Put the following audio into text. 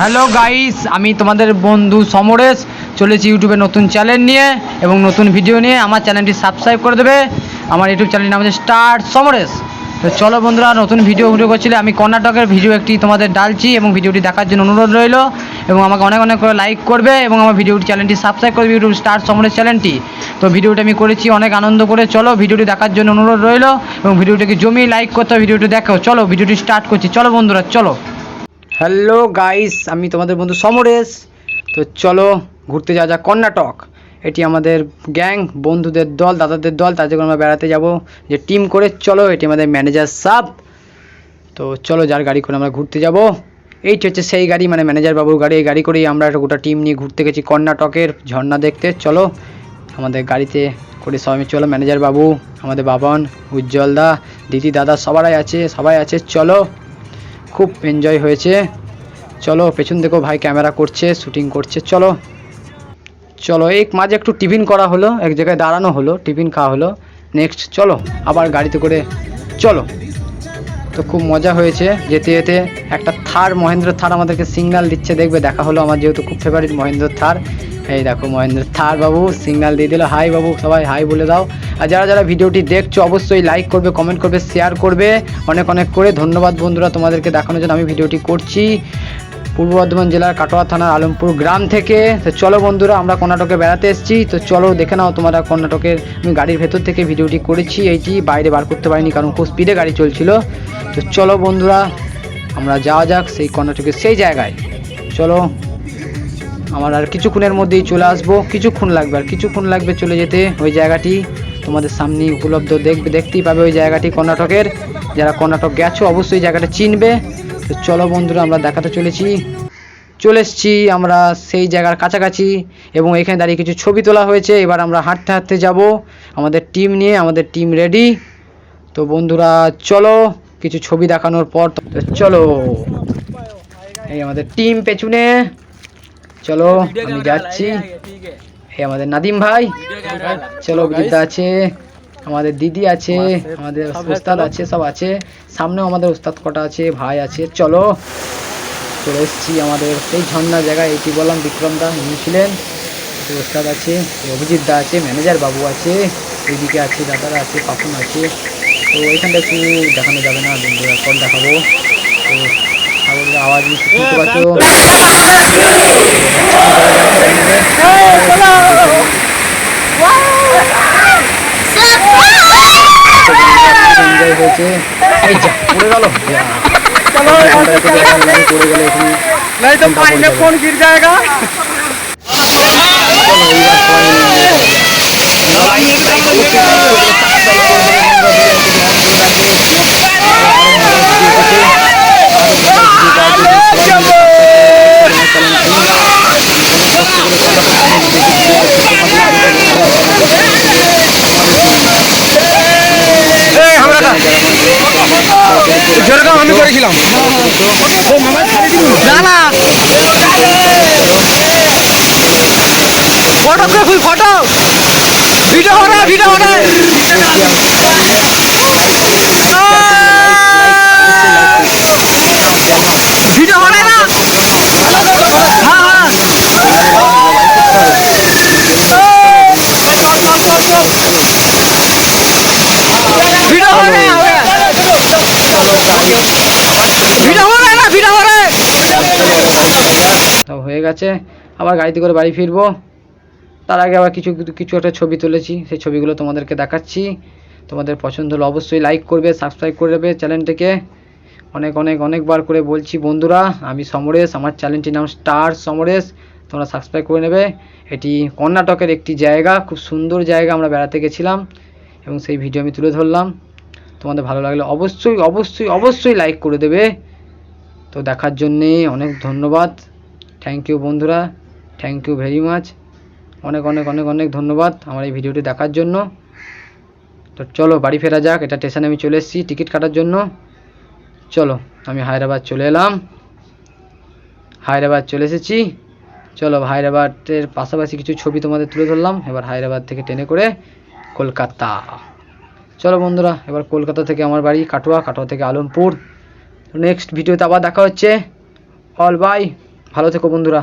Hello guys আমি তোমাদের বন্ধু সমরেশ। চলেছি ইউটিউবে নতুন চ্যানেল নিয়ে এবং নতুন ভিডিও নিয়ে। আমার চ্যানেলটি সাবস্ক্রাইব করে দেবে। আমার ইউটিউব চ্যানেলের নাম হচ্ছে স্টার সমরেশ তো চলো বন্ধুরা, নতুন ভিডিও ভিডিও করছিলে আমি কর্ণাটকের ভিডিও একটি তোমাদের ডালছি এবং ভিডিওটি দেখার জন্য অনুরোধ রইল এবং আমাকে অনেক অনেক করে লাইক করবে এবং আমার ভিডিওটি চ্যানেলটি সাবস্ক্রাইব করবে ইউটিউব স্টার সমরেশ চ্যানেলটি তো ভিডিওটি আমি করেছি, অনেক আনন্দ করে। চলো ভিডিওটি দেখার জন্য অনুরোধ রইল এবং ভিডিওটিকে জমিয়ে লাইক করতে ভিডিওটি দেখো চলো ভিডিওটি স্টার্ট করছি। চলো বন্ধুরা, চলো। হ্যালো গাইস আমি তোমাদের বন্ধু সমরেশ। তো চলো ঘুরতে যাওয়া যাক কর্ণাটক। এটি আমাদের গ্যাং, বন্ধুদের দল, দাদাদের দল, তাদের আমরা বেড়াতে যাব। যে টিম করে চলো, এটি আমাদের ম্যানেজার সাব। তো চলো, যার গাড়ি করে আমরা ঘুরতে যাব। এইটি হচ্ছে সেই গাড়ি মানে ম্যানেজার বাবুর গাড়ি। এই গাড়ি করেই আমরা একটা গোটা টিম নিয়ে ঘুরতে গেছি কর্ণাটকের ঝর্ণা দেখতে। চলো, আমাদের গাড়িতে করে সবাই চলো। ম্যানেজার বাবু, আমাদের বাবন, উজ্জ্বল দা, দিদি, দাদা সবাই আছে সবাই আছে। চলো খুব এনজয় হয়েছে। চলো, পেছন থেকেও ভাই ক্যামেরা করছে শুটিং করছে। চলো। চলো এই মাঝে একটু টিফিন করা হলো, এক জায়গায় দাঁড়ানো হলো, টিফিন খাওয়া হলো। নেক্সট চলো, আবার গাড়িতে করে চলো। তো খুব মজা হয়েছে, যেতে যেতে একটা থার, মহেন্দ্র থার আমাদেরকে সিগনাল দিচ্ছে। দেখবে, দেখা হলো আমার যেহেতু খুব ফেভারিট মহেন্দ্র থার। এই দেখো মহেন্দ্র, থার বাবু সিগনাল দিয়ে দিল হাই বাবু, সবাই হাই বলে দাও। আর যারা যারা ভিডিওটি দেখছ, অবশ্যই লাইক করবে কমেন্ট করবে শেয়ার করবে। অনেক অনেক করে ধন্যবাদ বন্ধুরা তোমাদেরকে দেখানোর জন্য আমি ভিডিওটি করছি। পূর্ব বর্ধমান জেলার কাটোয়া থানার আলমপুর গ্রাম থেকে। তো চলো বন্ধুরা, আমরা কর্ণাটকে বেড়াতে এসেছি। তো চলো দেখে নাও তোমরা কর্ণাটকের, আমি গাড়ির ভেতর থেকে ভিডিওটি করেছি। এইটি বাইরে বার করতে পারিনি, কারণ খুব স্পিডে গাড়ি চলছিল। তো চলো বন্ধুরা, আমরা যাওয়া যাক সেই কর্ণাটকের সেই জায়গায়। চলো। আমার আর কিছুক্ষণের মধ্যেই চলে আসব। কিছুক্ষণ লাগবে আর কিছুক্ষণ লাগবে চলে যেতে ওই জায়গাটি। তোমাদের সামনে উপলব্ধ দেখবে দেখতেই পাবে ওই জায়গাটি কর্ণাটকের। যারা কর্ণাটক গেছো, অবশ্যই জায়গাটা চিনবে। তো চলো বন্ধুরা, আমরা দেখাতে চলেছি। চলে এসছি আমরা সেই জায়গার কাছাকাছি এবং এখানে দাঁড়িয়ে কিছু ছবি তোলা হয়েছে। এবার আমরা হাঁটতে হাঁটতে যাব। আমাদের টিম নিয়ে, আমাদের টিম রেডি। তো বন্ধুরা, চলো কিছু ছবি দেখানোর পর চলো। এই আমাদের টিম পেছনে। চলো আমি যাচ্ছি। এই আমাদের নাদিম ভাই চলো বিদ্যা আছে আমাদের দিদি আছে আমাদের উস্তাদ আছে সব আছে। সামনেও আমাদের উস্তাদ কটা আছে ভাই আছে। চলো চলে এসেছি আমাদের সেই ঝর্ণার জায়গায় এটি বললাম বিক্রম দা ইনি ছিলেন। উস্তাদ আছে অভিজিৎ দা আছে ম্যানেজার বাবু আছে এইদিকে আছে দাদারা আছে পাপন আছে। তো এখানটা একটু দেখানো যাবে না বন্ধুরা পর দেখাবো। তো আওয়াজ শুনতে পাচ্ছ এনজয় হয়েছে এই যা পড়ে গেল চলো পড়ে গেলে এখানে नहीं तो पानी में कौन गिर যেরকম আমি করেছিলাম না ফটো করে ফটো ভিডিও হবে ভিডিও হবে গেছে, আবার গাড়িতে করে বাড়ি ফিরবো। তার আগে আবার কিছু কিছু একটা ছবি তুলেছি, সেই ছবিগুলো তোমাদেরকে দেখাচ্ছি। তোমাদের পছন্দ হলে অবশ্যই লাইক করবে সাবস্ক্রাইব করে দেবে চ্যানেলটিকে। অনেক অনেক, অনেকবার করে বলছি, বন্ধুরা, আমি সমরেশ, আমার চ্যানেলটির নাম স্টার সমরেশ, তোমরা সাবস্ক্রাইব করে নেবে। এটি কর্ণাটকের একটি জায়গা, খুব সুন্দর জায়গা, আমরা বেড়াতে গেছিলাম, এবং সেই ভিডিও আমি তুলে ধরলাম। তোমাদের ভালো লাগলে অবশ্যই অবশ্যই অবশ্যই লাইক করে দেবে। তো দেখার জন্যে অনেক ধন্যবাদ। থ্যাংক ইউ বন্ধুরা। থ্যাংক ইউ ভেরি মাচ অনেক অনেক অনেক অনেক ধন্যবাদ আমার এই ভিডিওটি দেখার জন্য। তো চলো, বাড়ি ফেরা যাক। এটা স্টেশনে আমি চলে এসেছি টিকিট কাটার জন্য। চলো, আমি হায়দ্রাবাদ চলে এলাম। হায়দ্রাবাদ চলে এসেছি। চলো, হায়দ্রাবাদের পাশাপাশি কিছু ছবি তোমাদের তুলে ধরলাম। এবার হায়দ্রাবাদ থেকে ট্রেনে করে কলকাতা। চলো, বন্ধুরা, এবার কলকাতা থেকে আমার বাড়ি কাটোয়া কাটোয়া থেকে আলমপুর। নেক্সট ভিডিওতে আবার দেখা হচ্ছে। অল বাই ভালো থেকো বন্ধুরা।